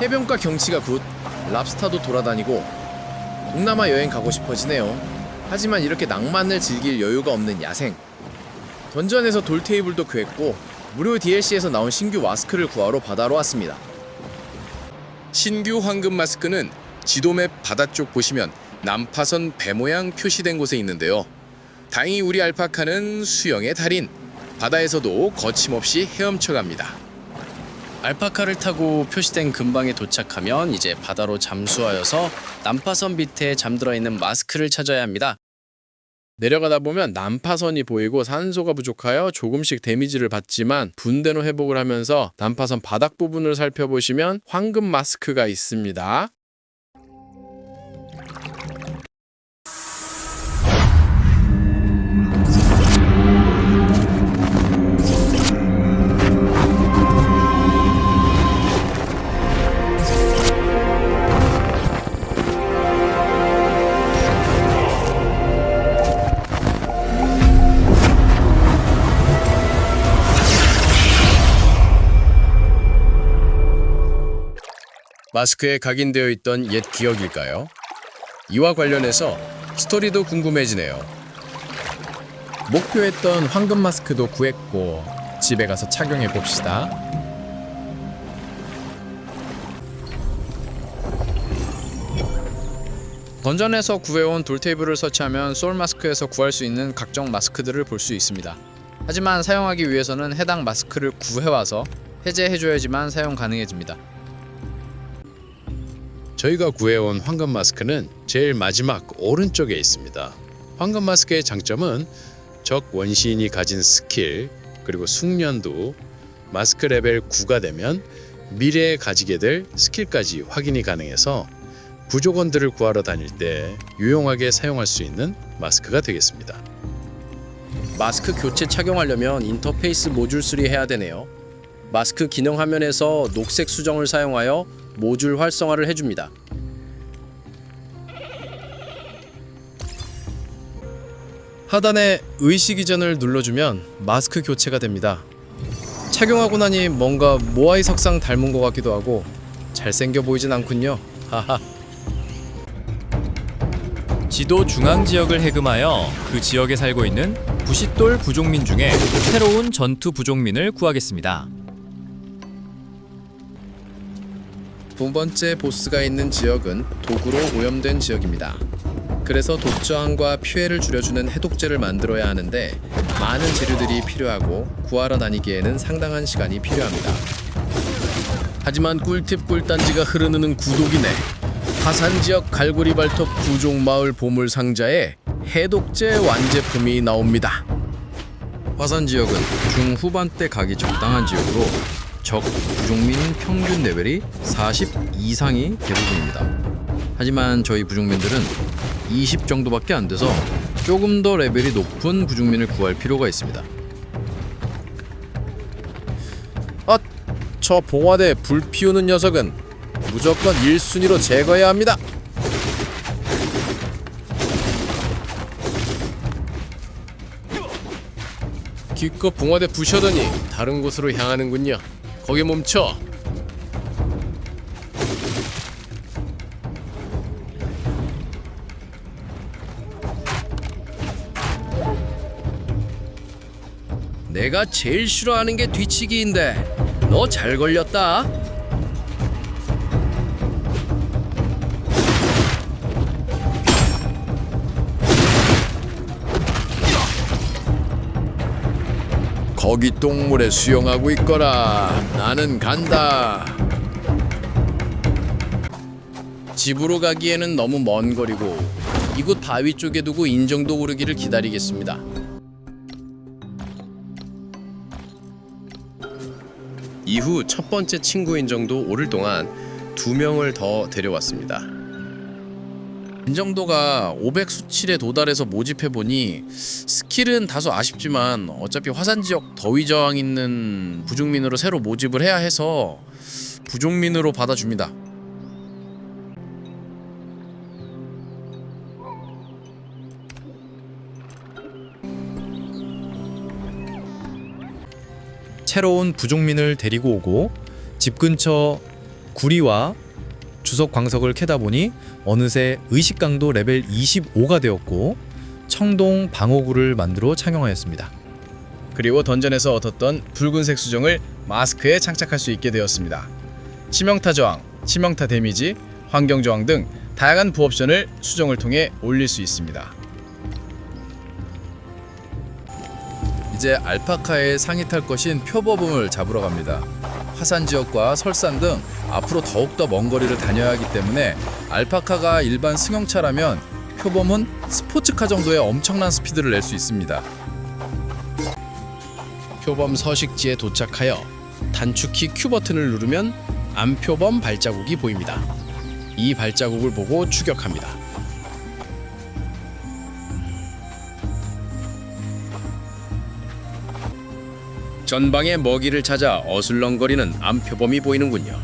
해변가 경치가 굿, 랍스타도 돌아다니고 동남아 여행 가고 싶어지네요. 하지만 이렇게 낭만을 즐길 여유가 없는 야생. 던전에서 돌 테이블도 구했고 무료 DLC에서 나온 신규 마스크를 구하러 바다로 왔습니다. 신규 황금 마스크는 지도맵 바다 쪽 보시면 남파선 배 모양 표시된 곳에 있는데요. 다행히 우리 알파카는 수영의 달인. 바다에서도 거침없이 헤엄쳐 갑니다. 알파카를 타고 표시된 근방에 도착하면 이제 바다로 잠수하여서 난파선 밑에 잠들어 있는 마스크를 찾아야 합니다. 내려가다 보면 난파선이 보이고 산소가 부족하여 조금씩 데미지를 받지만 분대로 회복을 하면서 난파선 바닥 부분을 살펴보시면 황금 마스크가 있습니다. 마스크에 각인되어 있던 옛 기억일까요? 이와 관련해서 스토리도 궁금해지네요. 목표했던 황금 마스크도 구했고 집에 가서 착용해 봅시다. 던전에서 구해온 돌 테이블을 설치하면 소울 마스크에서 구할 수 있는 각종 마스크들을 볼 수 있습니다. 하지만 사용하기 위해서는 해당 마스크를 구해와서 해제해줘야지만 사용 가능해집니다. 저희가 구해온 황금 마스크는 제일 마지막 오른쪽에 있습니다. 황금 마스크의 장점은 적 원시인이 가진 스킬 그리고 숙련도 마스크 레벨 9가 되면 미래에 가지게 될 스킬까지 확인이 가능해서 부족원들을 구하러 다닐 때 유용하게 사용할 수 있는 마스크가 되겠습니다. 마스크 교체 착용하려면 인터페이스 모듈 수리해야 되네요. 마스크 기능 화면에서 녹색 수정을 사용하여 모듈 활성화를 해줍니다. 하단에 의식 이전을 눌러주면 마스크 교체가 됩니다. 착용하고 나니 뭔가 모아이 석상 닮은 것 같기도 하고 잘생겨 보이진 않군요. 하하. 지도 중앙 지역을 해금하여 그 지역에 살고 있는 부싯돌 부족민 중에 새로운 전투 부족민을 구하겠습니다. 두 번째 보스가 있는 지역은 도구로 오염된 지역입니다. 그래서 독저항과 피해를 줄여주는 해독제를 만들어야 하는데 많은 재료들이 필요하고 구하러 다니기에는 상당한 시간이 필요합니다. 하지만 꿀팁 꿀단지가 흐르는 구독이네. 화산 지역 갈고리 발톱 구종 마을 보물 상자에 해독제 완제품이 나옵니다. 화산 지역은 중후반대 가기 적당한 지역으로 적 부족민 평균 레벨이 40 이상이 대부분입니다. 하지만 저희 부족민들은 20 정도밖에 안 돼서 조금 더 레벨이 높은 부족민을 구할 필요가 있습니다. 아, 저 봉화대 불 피우는 녀석은 무조건 1순위로 제거해야 합니다. 기껏 봉화대 부셔더니 다른 곳으로 향하는군요. 거기 멈춰. 내가 제일 싫어하는 게 뒤치기인데 너 잘 걸렸다. 거기 똥물에 수영하고 있거라. 나는 간다. 집으로 가기에는 너무 먼 거리고 이곳 바위 쪽에 두고 인정도 오르기를 기다리겠습니다. 이후 첫 번째 친구 인정도 오를 동안 두 명을 더 데려왔습니다. 인정도가 500 수치에 도달해서 모집해 보니 스킬은 다소 아쉽지만 어차피 화산 지역 더위 저항 있는 부족민으로 새로 모집을 해야 해서 부족민으로 받아줍니다. 새로운 부족민을 데리고 오고 집 근처 구리와 주석 광석을 캐다 보니 어느새 의식 강도 레벨 25가 되었고 청동 방어구를 만들어 착용하였습니다. 그리고 던전에서 얻었던 붉은색 수정을 마스크에 장착할 수 있게 되었습니다. 치명타 저항, 치명타 데미지, 환경 저항 등 다양한 부옵션을 수정을 통해 올릴 수 있습니다. 이제 알파카의 상이 탈 것인 표범을 잡으러 갑니다. 화산 지역과 설산 등 앞으로 더욱더 먼 거리를 다녀야 하기 때문에 알파카가 일반 승용차라면 표범은 스포츠카 정도의 엄청난 스피드를 낼 수 있습니다. 표범 서식지에 도착하여 단축키 Q 버튼을 누르면 암표범 발자국이 보입니다. 이 발자국을 보고 추격합니다. 전방에 먹이를 찾아 어슬렁거리는 암표범이 보이는군요.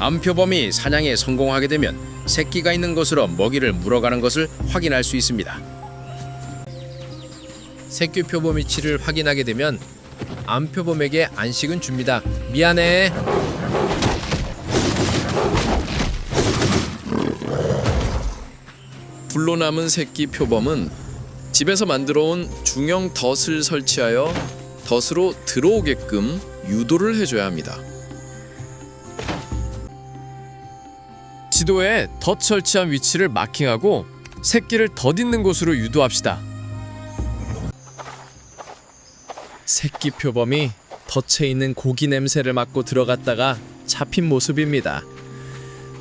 암표범이 사냥에 성공하게 되면 새끼가 있는 곳으로 먹이를 물어가는 것을 확인할 수 있습니다. 새끼 표범 위치를 확인하게 되면 암표범에게 안식은 줍니다. 미안해. 불로 남은 새끼 표범은 집에서 만들어 온 중형 덫을 설치하여 덫으로 들어오게끔 유도를 해줘야 합니다. 지도에 덫 설치한 위치를 마킹하고 새끼를 덫 있는 곳으로 유도합시다. 새끼 표범이 덫에 있는 고기 냄새를 맡고 들어갔다가 잡힌 모습입니다.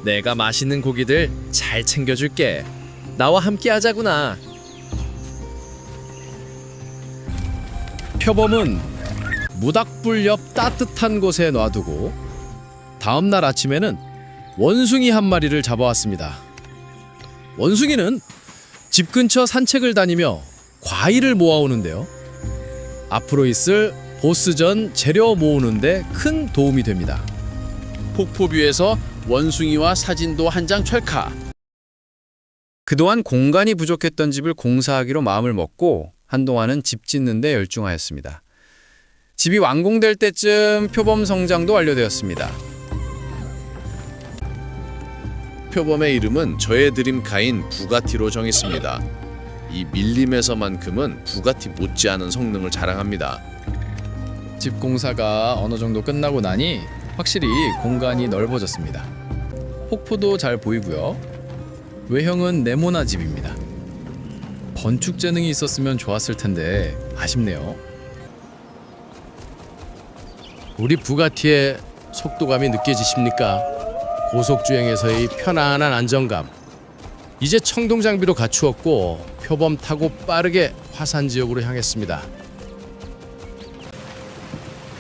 내가 맛있는 고기들 잘 챙겨줄게. 나와 함께 하자구나. 표범은 무닥불 옆 따뜻한 곳에 놔두고 다음 날 아침에는 원숭이 한 마리를 잡아왔습니다. 원숭이는 집 근처 산책을 다니며 과일을 모아오는데요. 앞으로 있을 보스전 재료 모으는데 큰 도움이 됩니다. 폭포뷰에서 원숭이와 사진도 한 장 찰카. 그동안 공간이 부족했던 집을 공사하기로 마음을 먹고 한동안은 집 짓는 데 열중하였습니다. 집이 완공될 때쯤 표범 성장도 완료되었습니다. 표범의 이름은 저의 드림카인 부가티로 정했습니다. 이 밀림에서만큼은 부가티 못지않은 성능을 자랑합니다. 집 공사가 어느 정도 끝나고 나니 확실히 공간이 넓어졌습니다. 폭포도 잘 보이고요. 외형은 네모나 집입니다. 건축 재능이 있었으면 좋았을 텐데 아쉽네요. 우리 부가티의 속도감이 느껴지십니까? 고속 주행에서의 편안한 안정감. 이제 청동 장비도 갖추었고 표범 타고 빠르게 화산 지역으로 향했습니다.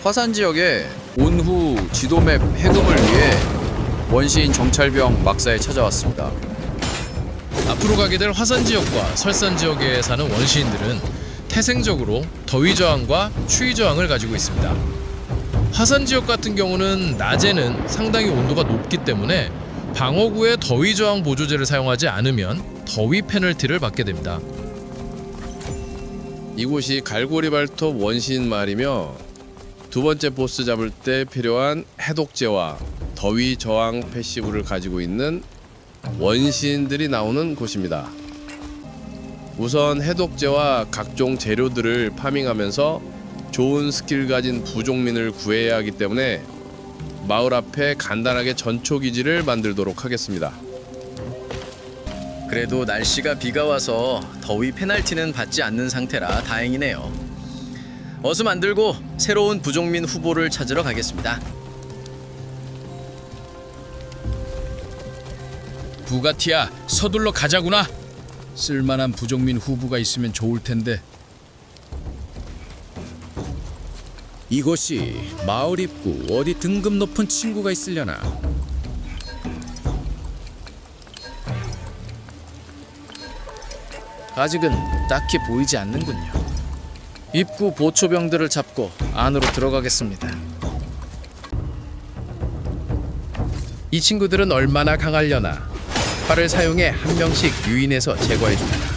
화산 지역에 온후 지도맵 해금을 위해 원시인 정찰병 막사에 찾아왔습니다. 앞으로 가게 될 화산 지역과 설산 지역에 사는 원시인들은 태생적으로 더위 저항과 추위 저항을 가지고 있습니다. 화산 지역 같은 경우는 낮에는 상당히 온도가 높기 때문에 방어구에 더위 저항 보조제를 사용하지 않으면 더위 페널티를 받게 됩니다. 이곳이 갈고리 발톱 원시인 말이며 두 번째 보스 잡을 때 필요한 해독제와 더위 저항 패시브를 가지고 있는 원시인들이 나오는 곳입니다. 우선 해독제와 각종 재료들을 파밍하면서 좋은 스킬 가진 부족민을 구해야 하기 때문에 마을 앞에 간단하게 전초 기지를 만들도록 하겠습니다. 그래도 날씨가 비가 와서 더위 페널티는 받지 않는 상태라 다행이네요. 어서 만들고 새로운 부족민 후보를 찾으러 가겠습니다. 부가티야 서둘러 가자구나. 쓸만한 부족민 후보가 있으면 좋을 텐데. 이곳이 마을 입구 어디 등급 높은 친구가 있으려나? 아직은 딱히 보이지 않는군요. 입구 보초병들을 잡고 안으로 들어가겠습니다. 이 친구들은 얼마나 강하려나? 활을 사용해 한 명씩 유인해서 제거해 줍니다.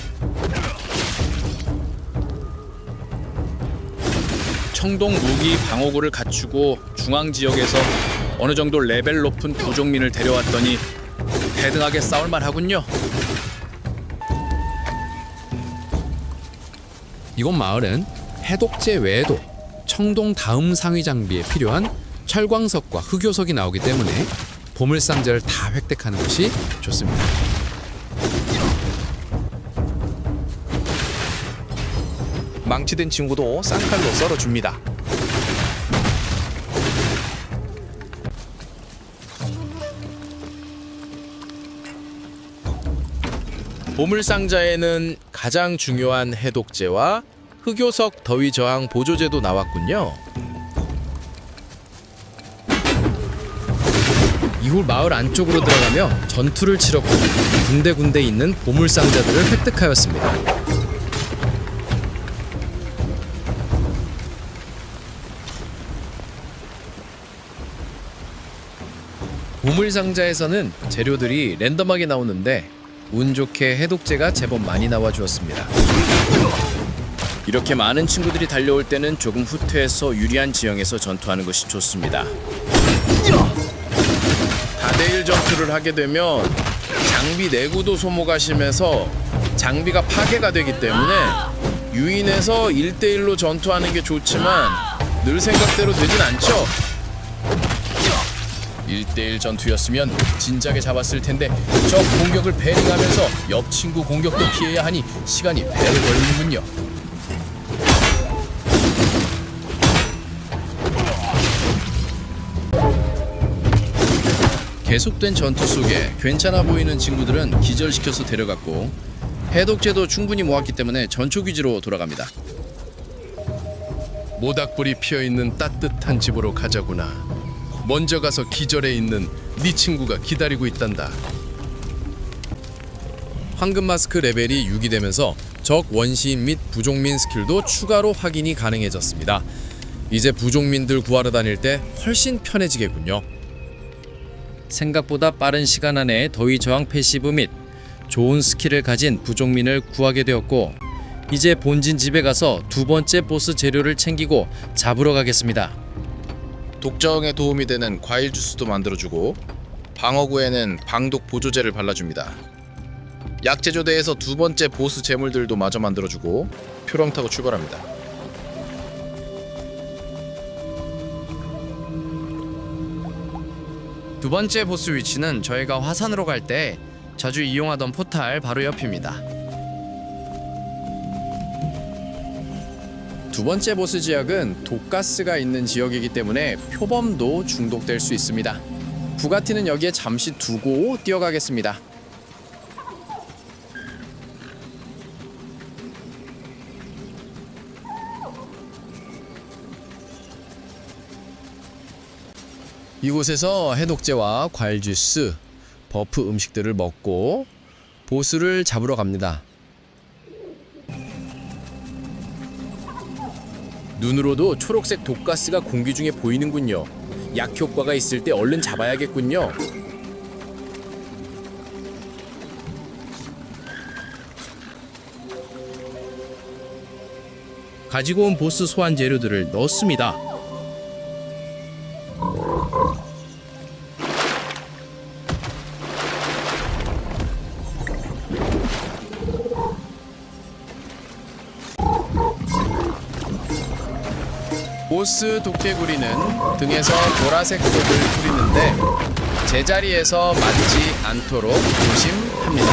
청동 무기 방어구를 갖추고 중앙 지역에서 어느 정도 레벨 높은 부족민을 데려왔더니 대등하게 싸울만 하군요. 이곳 마을은 해독제 외에도 청동 다음 상위 장비에 필요한 철광석과 흑요석이 나오기 때문에 보물 상자를 다 획득하는 것이 좋습니다. 망치된 친구도 쌍칼로 썰어줍니다. 보물 상자에는 가장 중요한 해독제와 흑요석 더위 저항 보조제도 나왔군요. 이후 마을 안쪽으로 들어가며 전투를 치렀고 군데군데 있는 보물 상자들을 획득하였습니다. 보물 상자에서는 재료들이 랜덤하게 나오는데 운 좋게 해독제가 제법 많이 나와 주었습니다. 이렇게 많은 친구들이 달려올 때는 조금 후퇴해서 유리한 지형에서 전투하는 것이 좋습니다. 다대일 전투를 하게 되면 장비 내구도 소모가 심해서 장비가 파괴가 되기 때문에 유인해서 1대1로 전투하는 게 좋지만 늘 생각대로 되진 않죠. 1대1 전투였으면 진작에 잡았을 텐데 적 공격을 베링하면서 옆 친구 공격도 피해야 하니 시간이 배를 걸리는군요. 계속된 전투 속에 괜찮아 보이는 친구들은 기절시켜서 데려갔고 해독제도 충분히 모았기 때문에 전초 기지로 돌아갑니다. 모닥불이 피어 있는 따뜻한 집으로 가자구나. 먼저 가서 기절해 있는 네 친구가 기다리고 있단다. 황금 마스크 레벨이 6이 되면서 적 원시인 및 부족민 스킬도 추가로 확인이 가능해졌습니다. 이제 부족민들 구하러 다닐 때 훨씬 편해지겠군요. 생각보다 빠른 시간 안에 더위 저항 패시브 및 좋은 스킬을 가진 부족민을 구하게 되었고 이제 본진 집에 가서 두 번째 보스 재료를 챙기고 잡으러 가겠습니다. 독저항에 도움이 되는 과일 주스도 만들어주고 방어구에는 방독 보조제를 발라줍니다. 약제조대에서 두 번째 보스 재물들도 마저 만들어주고 표렁 타고 출발합니다. 두 번째 보스 위치는 저희가 화산으로 갈 때 자주 이용하던 포탈 바로 옆입니다. 두 번째 보스 지역은 독가스가 있는 지역이기 때문에 표범도 중독될 수 있습니다. 부가티는 여기에 잠시 두고 뛰어가겠습니다. 이곳에서 해독제와 과일 주스, 버프 음식들을 먹고 보스를 잡으러 갑니다. 눈으로도 초록색 독가스가 공기 중에 보이는군요. 약 효과가 있을 때 얼른 잡아야겠군요. 가지고 온 보스 소환 재료들을 넣습니다. 보스 도깨구리는 등에서 보라색 독을 뿌리는데 제자리에서 맞지 않도록 조심합니다.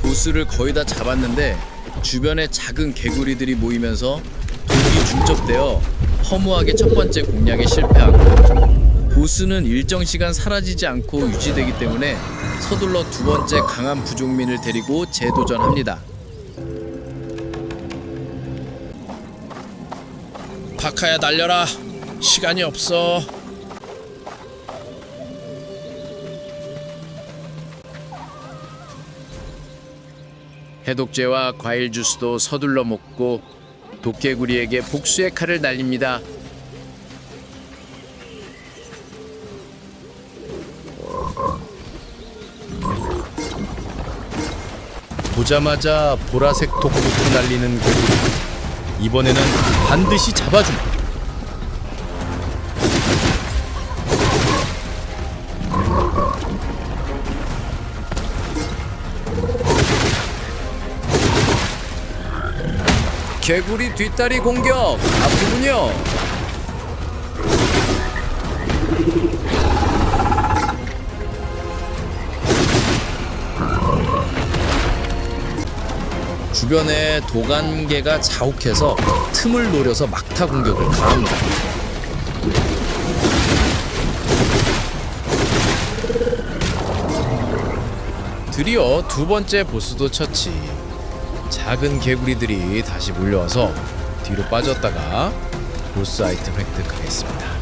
보스를 거의 다 잡았는데 주변에 작은 개구리들이 모이면서 독이 중첩되어 허무하게 첫 번째 공략에 실패하고 보스는 일정 시간 사라지지 않고 유지되기 때문에 서둘러 두 번째 강한 부족민을 데리고 재도전합니다. 파카야 날려라. 시간이 없어. 해독제와 과일 주스도 서둘러 먹고 도깨구리에게 복수의 칼을 날립니다. 보자마자 보라색 독부터 날리는 괴물. 이번에는 반드시 잡아주마. 개구리 뒷다리 공격 아프군요. 주변에 도간개가 자욱해서 틈을 노려서 막타 공격을 가합니다. 드디어 두 번째 보스도 쳤지. 작은 개구리들이 다시 몰려와서 뒤로 빠졌다가 보스 아이템 획득하겠습니다.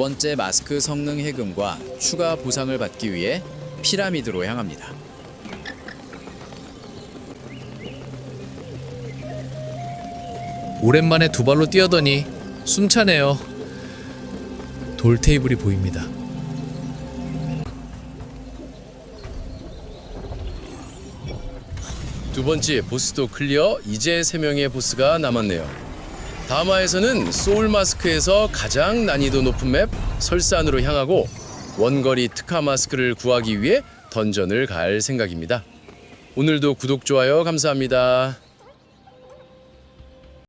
번째 마스크 성능 해금과 추가 보상을 받기 위해 피라미드로 향합니다. 오랜만에 두 발로 뛰어더니 숨차네요. 돌 테이블이 보입니다. 두 번째 보스도 클리어. 이제 세 명의 보스가 남았네요. 다마에서는 소울 마스크에서 가장 난이도 높은 맵 설산으로 향하고 원거리 특화 마스크를 구하기 위해 던전을 갈 생각입니다. 오늘도 구독 좋아요 감사합니다.